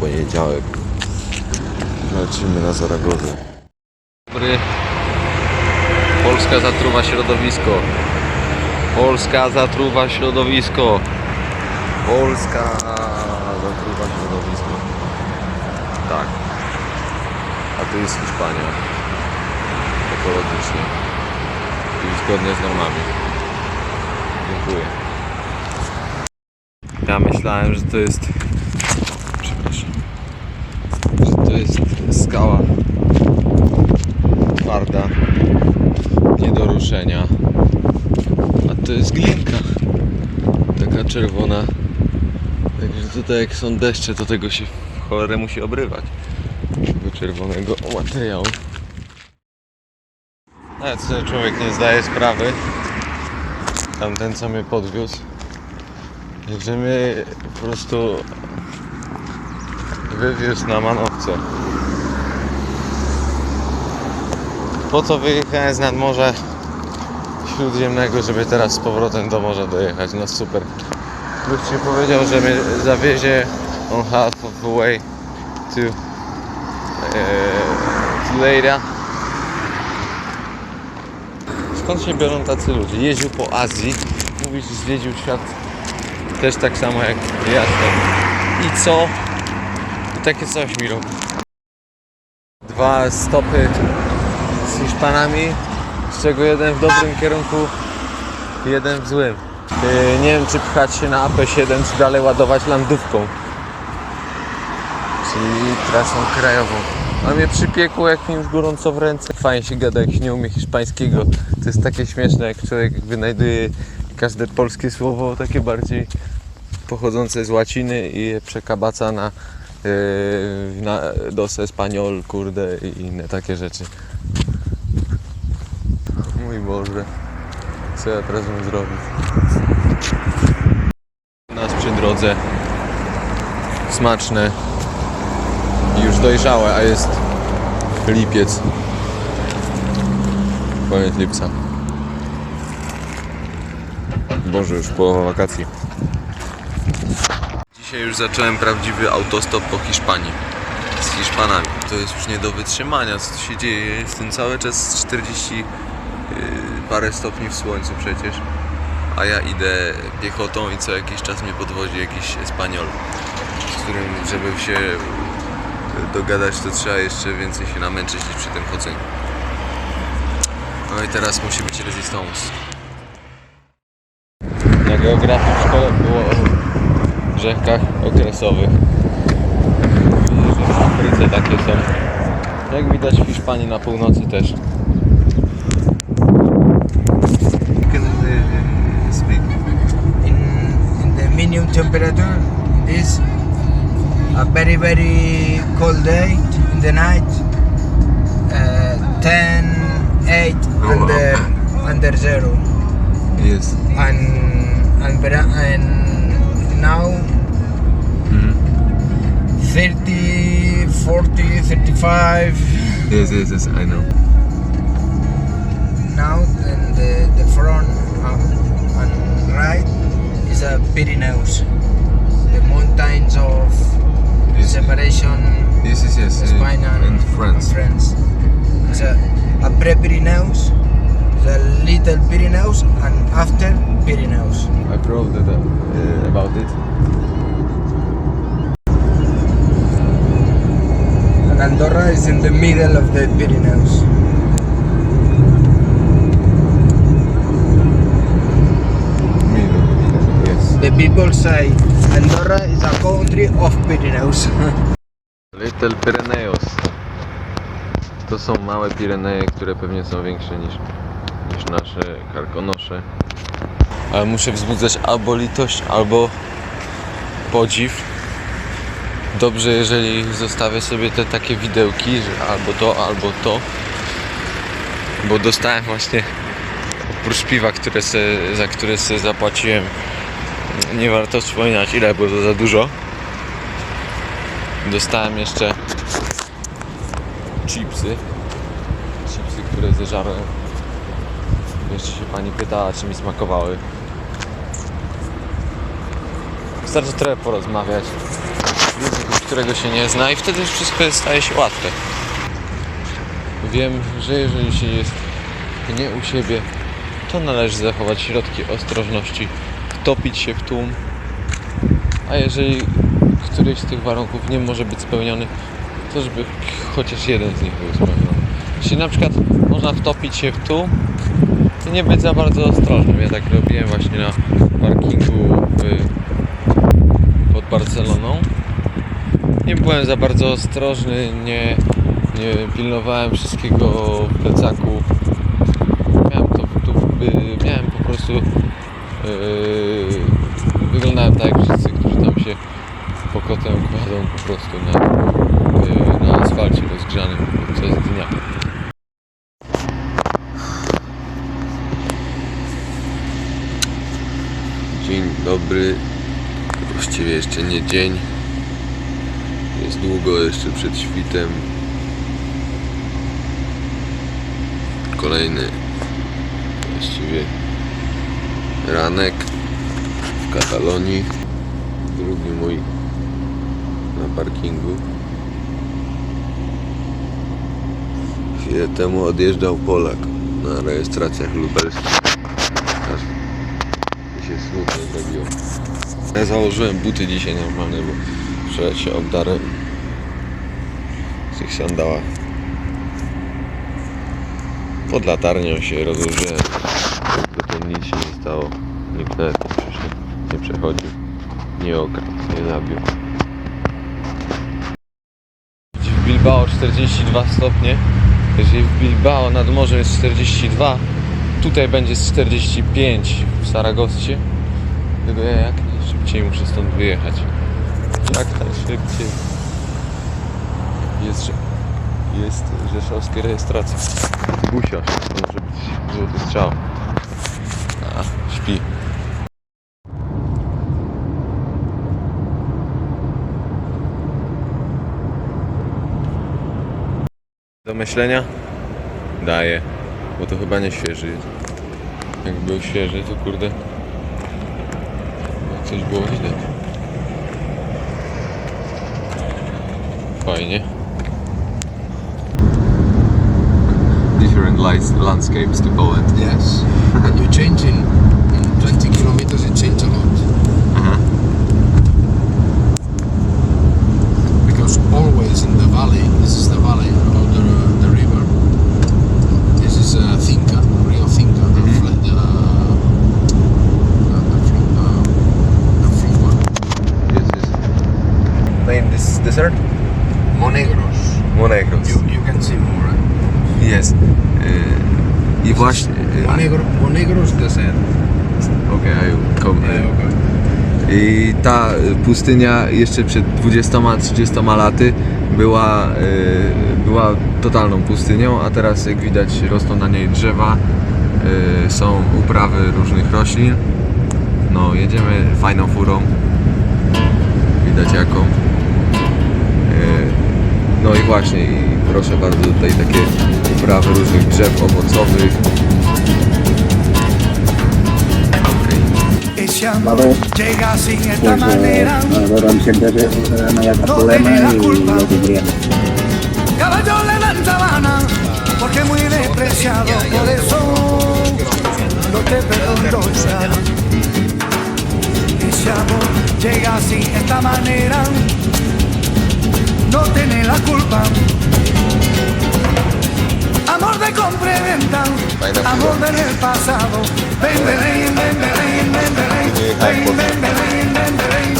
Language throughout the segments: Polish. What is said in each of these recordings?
poniedziałek. Lecimy na Zaragozę. Dobry. Polska zatruwa środowisko. Polska zatruwa środowisko. Polska zatruwa środowisko. Tak. A tu jest Hiszpania. Ekologicznie. I zgodnie z normami. Dziękuję. Ja myślałem, że to jest. Przepraszam. Że to jest skała twarda, nie do ruszenia. A to jest glinka. Taka czerwona. Także tutaj jak są deszcze, to tego się w cholerę musi obrywać. Tego czerwonego materiału. Nawet sobie człowiek nie zdaje sprawy. Tamten co mnie podwiózł. Że mnie po prostu wywiózł na manowce. Po co wyjechałem z nadmorza śródziemnego, żeby teraz z powrotem do morza dojechać? No super. Gość mi powiedział, że mnie zawiezie on half of the way to, e, to Leira. Skąd się biorą tacy ludzie? Jeździł po Azji, mówi, że zwiedził świat też tak samo jak ja. I co? I takie coś mi robi. Dwa stopy z Hiszpanami, z czego jeden w dobrym kierunku, jeden w złym. Yy, nie wiem, czy pchać się na AP7, czy dalej ładować landówką. Czyli trasą krajową. A mnie przypiekło, jak mi już gorąco w ręce. Fajnie się gada, jak się nie umie hiszpańskiego. To jest takie śmieszne, jak człowiek wynajduje każde polskie słowo, takie bardziej pochodzące z łaciny i je przekabaca na, yy, na dos kurde i inne takie rzeczy. Mój Boże, co ja teraz mam zrobić? Nas przy drodze smaczne już dojrzałe, a jest lipiec. Koniec lipca. Boże, już połowa wakacji. Dzisiaj już zacząłem prawdziwy autostop po Hiszpanii. Z Hiszpanami. To jest już nie do wytrzymania, co tu się dzieje. Jestem cały czas 40 yy, parę stopni w słońcu przecież. A ja idę piechotą i co jakiś czas mnie podwozi jakiś Espanol, z którym, żeby się dogadać, to trzeba jeszcze więcej się namęczyć niż przy tym chodzeniu. No i teraz musi być resistance. Na geografii w szkole było o rzekach okresowych. I że w Afryce takie są. Jak widać w Hiszpanii na północy też. in, in the medium temperature is a very very cold day in the night uh, 10 8 Oh, under under zero Jest. and and, and now 30 40 35 Yes, yes, yes, I know. now and the, the front uh, and right is a Pyrenees the mountains of Yes, separation yes, yes, yes. Spain and, and France. and France. It's a, a pre-Pyrenees, the little Pyrenees, and after Pyrenees. I proved that, uh, about it. And Andorra is in the middle of the Pyrenees. Middle, yes. The people say Andorra is a country of Pyrenees. Little Pyrenees. To są małe Pireneje, które pewnie są większe niż, nasze karkonosze. Ale muszę wzbudzać albo litość, albo podziw. Dobrze, jeżeli zostawię sobie te takie widełki, że albo to, albo to. Bo dostałem właśnie oprócz piwa, które se, za które sobie zapłaciłem. Nie warto wspominać ile, bo to za dużo. Dostałem jeszcze chipsy. Chipsy, które zeżarłem. Jeszcze się pani pytała, czy mi smakowały. Wystarczy trochę porozmawiać. Języku, którego się nie zna i wtedy wszystko staje się łatwe. Wiem, że jeżeli się jest nie u siebie, to należy zachować środki ostrożności, wtopić się w tłum, a jeżeli któryś z tych warunków nie może być spełniony, to żeby chociaż jeden z nich był spełniony. Jeśli na przykład można wtopić się w tłum, nie być za bardzo ostrożnym. Ja tak robiłem właśnie na parkingu pod Barceloną. Nie byłem za bardzo ostrożny, nie, nie pilnowałem wszystkiego w plecaku. Miałem to, y, miałem po prostu yy, wyglądałem tak jak wszyscy, którzy tam się pokotem kładą po prostu na, yy, na asfalcie rozgrzanym przez dnia. Dzień dobry. Właściwie jeszcze nie dzień. Jest długo jeszcze przed świtem. Kolejny właściwie ranek w Katalonii. Drugi mój na parkingu. Chwilę temu odjeżdżał Polak na rejestracjach lubelskich. Się zrobiło. Ja założyłem buty dzisiaj normalne, bo wczoraj się obdarłem w tych sandałach. Pod latarnią się rozłożyłem, to nic się nie stało. Nikt nawet nie przyszedł, nie przechodził, nie okradł, nie zabił. W Bilbao 42 stopnie. Jeżeli w Bilbao nad morzem jest 42, tutaj będzie z 45 w Saragossie. Tylko ja jak najszybciej muszę stąd wyjechać. Jak najszybciej. Jest, że- jest rzeszowskie rejestracje. Busia, to może być złoty strzał. A, śpi. Do myślenia? Daję, bo to chyba nie świeży jest. Jak był świeży, to kurde. Coś było widać. Fajnie. Different lights, landscapes to Poland. Yes. and you change in, in 20 kilometers, it change a lot. Aha. Because always in the valley, this is the valley of the, is uh, Thinker, Rio Thinker. Mm -hmm. flat, uh, yes, yes. Name this desert? Monegros. Monegros. You, you can see more. Right? Yes. Uh, I właśnie. Y, uh, Monegro, Monegros desert. Okej, okay, I come. Uh, yeah, okay. I ta pustynia jeszcze przed 20-30 laty była y, była totalną pustynią, a teraz jak widać rosną na niej drzewa, y, są uprawy różnych roślin. No, jedziemy fajną furą. Widać jaką. Y, No i właśnie, i proszę bardzo, tutaj takie uprawy różnych drzew owocowych. Esta pues eh, nosotros siempre se- no haya No problema y lo. Caballo le dan sabana, porque muy despreciado, por eso no te perdono llorar. Ese amor llega sin esta manera, no tiene la culpa. Amor de compra y venta, Vaina amor del pasado. Ven, ven, ven, ven, ven, ven, ven, ven, ven, ven, ven, ven, ven.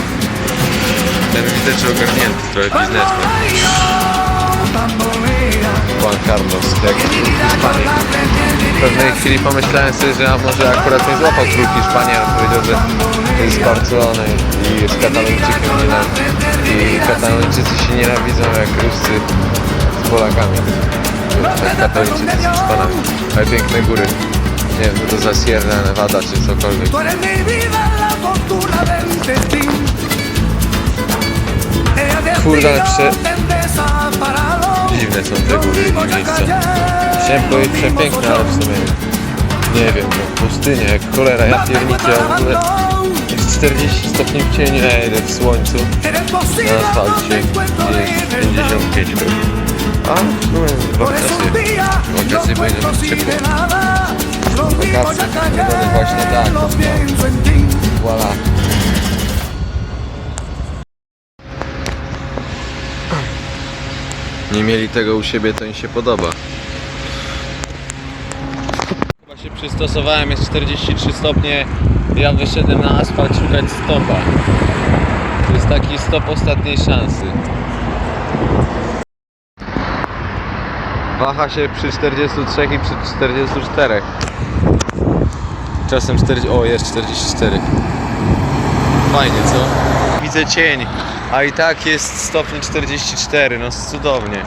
Ten widzę, czy Juan Carlos, jak Hiszpanii. W pewnej chwili pomyślałem sobie, że a może akurat nie złapał król Hiszpanii, ale powiedział, że jest z Barcelony i jest katalończykiem. I katalończycy się nienawidzą jak Ruscy z Polakami. Katolicy z Hiszpanami. Ale piękne góry. Nie wiem, to za Sierra Nevada czy cokolwiek. Kurde, ale dziwne są te góry i miejsca. Chciałem powiedzieć przepiękne, ale w sumie nie wiem, no, pustynia jak cholera, ja pierniczę, w ogóle jest 40 stopni w cieniu, a jedę w słońcu, na asfalcie jest 55 pewnie. A no, w okresie, w będzie ciepło. Wakacje wygląda no właśnie tak, no, no. Voilà. Nie mieli tego u siebie, to im się podoba. Chyba się przystosowałem, jest 43 stopnie. Ja wyszedłem na asfalt szukać stopa. To jest taki stop ostatniej szansy. Waha się przy 43 i przy 44. Czasem 40. O, jest 44. Fajnie, co? Widzę cień, a i tak jest stopni 44, no cudownie.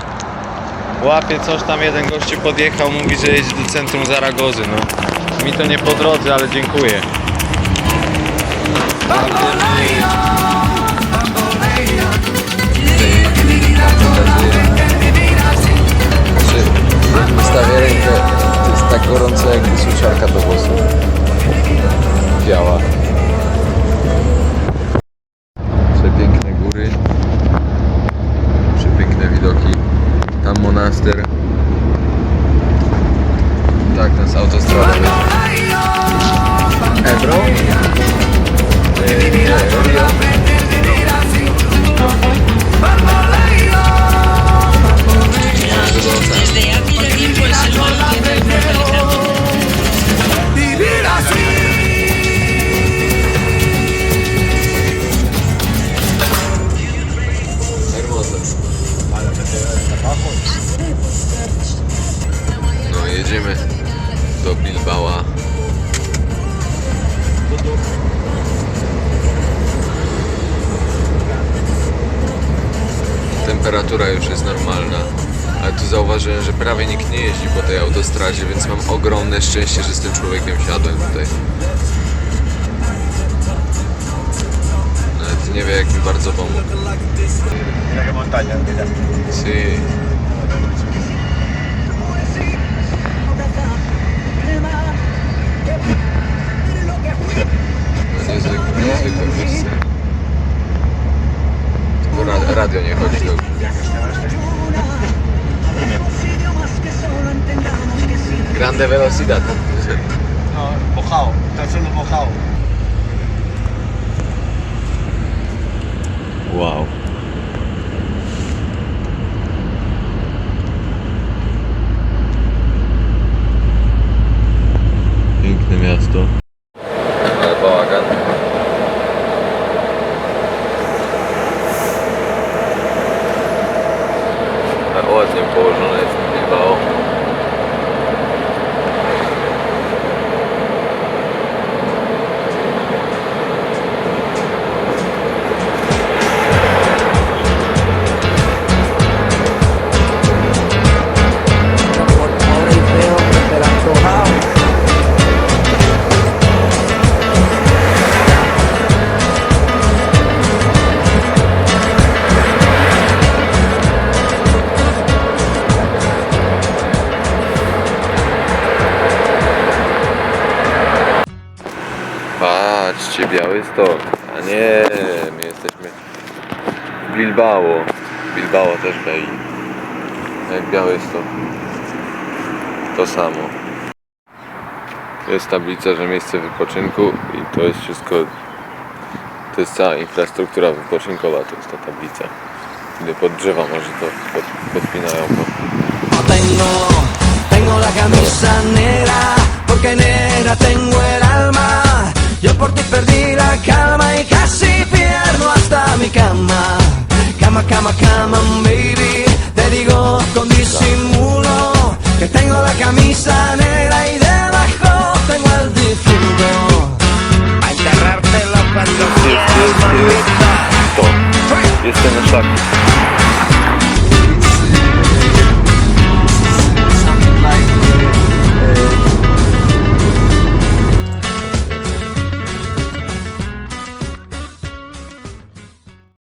Łapie coś tam, jeden gościu podjechał, mówi, że jedzie do centrum Zaragozy, no. Mi to nie po drodze, ale dziękuję. Wystawię rękę, to jest tak gorąco jak suszarka do włosów. Biała. Bilbała. Temperatura już jest normalna, ale tu zauważyłem, że prawie nikt nie jeździ po tej autostradzie, więc mam ogromne szczęście, że z tym człowiekiem siadłem tutaj. Nawet nie wie jak mi bardzo pomógł. Sí. Grande velocidad. No, mojado, está solo mojado. Wow. Bilbao też Bei. Jak Białystok. To samo. To jest tablica, że miejsce wypoczynku i to jest wszystko. To jest cała infrastruktura wypoczynkowa, to jest ta tablica. Gdy pod drzewa może to pod, podpinają to. No tengo, tengo la camisa negra, porque negra tengo el alma. Yo por ti perdí la calma y casi pierdo hasta mi cama. Cama, cama, cama, baby. Te digo con disimulo que tengo la camisa negra y debajo tengo el difunto. A enterrártelo cuando szlaku.